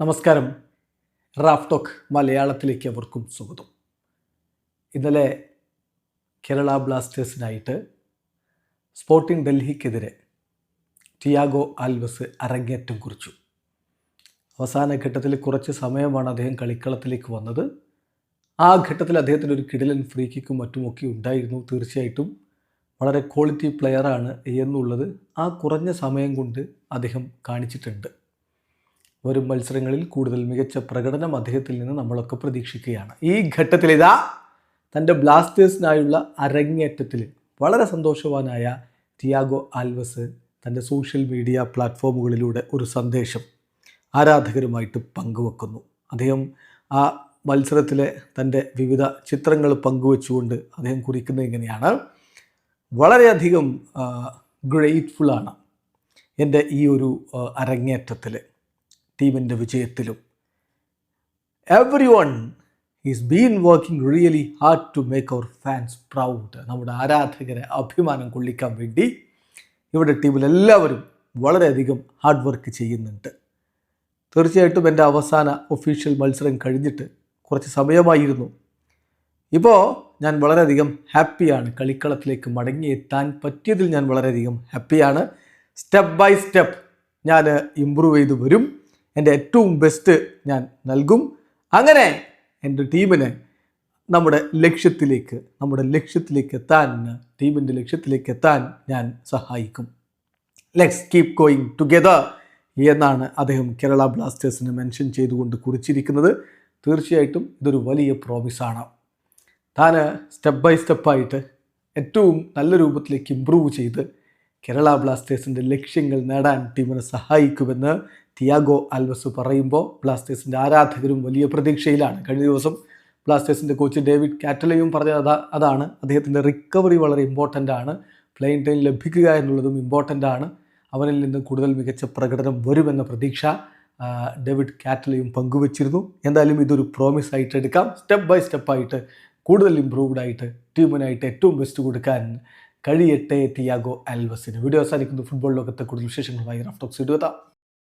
നമസ്കാരം. Raf talk മലയാളത്തിലേക്ക് അവർക്കും സ്വാഗതം. ഇന്നലെ കേരള ബ്ലാസ്റ്റേഴ്സിനായിട്ട് സ്പോർട്ടിംഗ് ഡൽഹിക്കെതിരെ ടിയാഗോ ആൽവസ് അരങ്ങേറ്റം കുറിച്ചു. അവസാന ഘട്ടത്തിൽ കുറച്ച് സമയമാണ് അദ്ദേഹം കളിക്കളത്തിലേക്ക് വന്നത്. ആ ഘട്ടത്തിൽ അദ്ദേഹത്തിന് ഒരു കിടിലൻ ഫ്രീ കിക്കും മറ്റുമൊക്കെ ഉണ്ടായിരുന്നു. തീർച്ചയായിട്ടും വളരെ ക്വാളിറ്റി പ്ലെയറാണ് എന്നുള്ളത് ആ കുറഞ്ഞ സമയം കൊണ്ട് അദ്ദേഹം കാണിച്ചിട്ടുണ്ട്. വരും മത്സരങ്ങളിൽ കൂടുതൽ മികച്ച പ്രകടനം അദ്ദേഹത്തിൽ നിന്ന് നമ്മളൊക്കെ പ്രതീക്ഷിക്കുകയാണ്. ഈ ഘട്ടത്തിൽ ഇതാ തന്റെ ബ്ലാസ്റ്റേഴ്സിനായുള്ള അരങ്ങേറ്റത്തിൽ വളരെ സന്തോഷവാനായ തിയാഗോ ആൽവസ് തന്റെ സോഷ്യൽ മീഡിയ പ്ലാറ്റ്ഫോമുകളിലൂടെ ഒരു സന്ദേശം ആരാധകരുമായിട്ട് പങ്കുവെക്കുന്നു. അദ്ദേഹം ആ മത്സരത്തിലെ തന്റെ വിവിധ ചിത്രങ്ങൾ പങ്കുവെച്ചുകൊണ്ട് അദ്ദേഹം കുറിക്കുന്നത് ഇങ്ങനെയാണ്. വളരെയധികം ഗ്രേറ്റ്ഫുള്ളാണ് എന്റെ ഈ ഒരു അരങ്ങേറ്റത്തിൽ ടീമിന്റെ വിജയത്തിലും. Everyone is been working really hard to make our fans proud നമ്മുടെ ആരാധകരെ അഭിമാനം കൊള്ളിക്കാൻ വേണ്ടി ഇവിടെ ടീമിൽ എല്ലാവരും വളരെയധികം ഹാർഡ് വർക്ക് ചെയ്യുന്നുണ്ട്. തീർച്ചയായിട്ടും എന്റെ അവസാന ഒഫീഷ്യൽ മത്സരം കഴിഞ്ഞിട്ട് കുറച്ച് സമയമായിരുന്നു. ഇപ്പോൾ ഞാൻ വളരെയധികം ഹാപ്പിയാണ് കളിക്കളത്തിലേക്ക് മടങ്ങിയെത്താൻ പറ്റിയതിൽ ഞാൻ വളരെയധികം ഹാപ്പിയാണ് സ്റ്റെപ്പ് ബൈ സ്റ്റെപ്പ് ഞാൻ ഇമ്പ്രൂവ് ചെയ്ത് വരും. എന്റെ ഏറ്റവും ബെസ്റ്റ് ഞാൻ നൽകും. അങ്ങനെ എന്റെ ടീമിനെ നമ്മുടെ ലക്ഷ്യത്തിലേക്ക് നമ്മുടെ ലക്ഷ്യത്തിലേക്ക് എത്താൻ ടീമിന്റെ ലക്ഷ്യത്തിലേക്ക് എത്താൻ ഞാൻ സഹായിക്കും. ലെറ്റ്സ് കീപ് ഗോയിങ് ടുഗെദർ എന്നാണ് അദ്ദേഹം കേരള ബ്ലാസ്റ്റേഴ്സിനെ മെൻഷൻ ചെയ്തുകൊണ്ട് കുറിച്ചിരിക്കുന്നത്. തീർച്ചയായിട്ടും ഇതൊരു വലിയ പ്രോമിസാണ് താൻ സ്റ്റെപ്പ് ബൈ സ്റ്റെപ്പായിട്ട് ഏറ്റവും നല്ല രൂപത്തിലേക്ക് ഇമ്പ്രൂവ് ചെയ്ത് കേരള ബ്ലാസ്റ്റേഴ്സിന്റെ ലക്ഷ്യങ്ങൾ നേടാൻ ടീമിനെ സഹായിക്കുമെന്ന് തിയാഗോ ആൽവസ് പറയുമ്പോൾ ബ്ലാസ്റ്റേഴ്സിന്റെ ആരാധകരും വലിയ പ്രതീക്ഷയിലാണ്. കഴിഞ്ഞ ദിവസം ബ്ലാസ്റ്റേഴ്സിന്റെ കോച്ച് ഡേവിഡ് കാറ്റലയും പറഞ്ഞത് അതാ അതാണ്. അദ്ദേഹത്തിന്റെ റിക്കവറി വളരെ ഇമ്പോർട്ടന്റ് ആണ്. പ്ലെയിൻ ടൈം ലഭിക്കുക എന്നുള്ളതും ഇമ്പോർട്ടന്റ് ആണ്. അവനിൽ നിന്ന് കൂടുതൽ മികച്ച പ്രകടനം വരുമെന്ന പ്രതീക്ഷ ഡേവിഡ് കാറ്റലയും പങ്കുവച്ചിരുന്നു. എന്തായാലും ഇതൊരു പ്രോമിസ് ആയിട്ട് എടുക്കാം. സ്റ്റെപ്പ് ബൈ സ്റ്റെപ്പായിട്ട് കൂടുതൽ ഇമ്പ്രൂവ്ഡ് ആയിട്ട് ടീമിനായിട്ട് ഏറ്റവും ബെസ്റ്റ് കൊടുക്കാൻ കഴിയട്ടെ തിയാഗോ ആൽവസിന്. വീഡിയോ അവസാനിക്കുന്നു. ഫുട്ബോൾ ലോകത്തെ കൂടുതൽ വിശേഷങ്ങളുമായി റഫ്റ്റോക്സ് ഇടുക.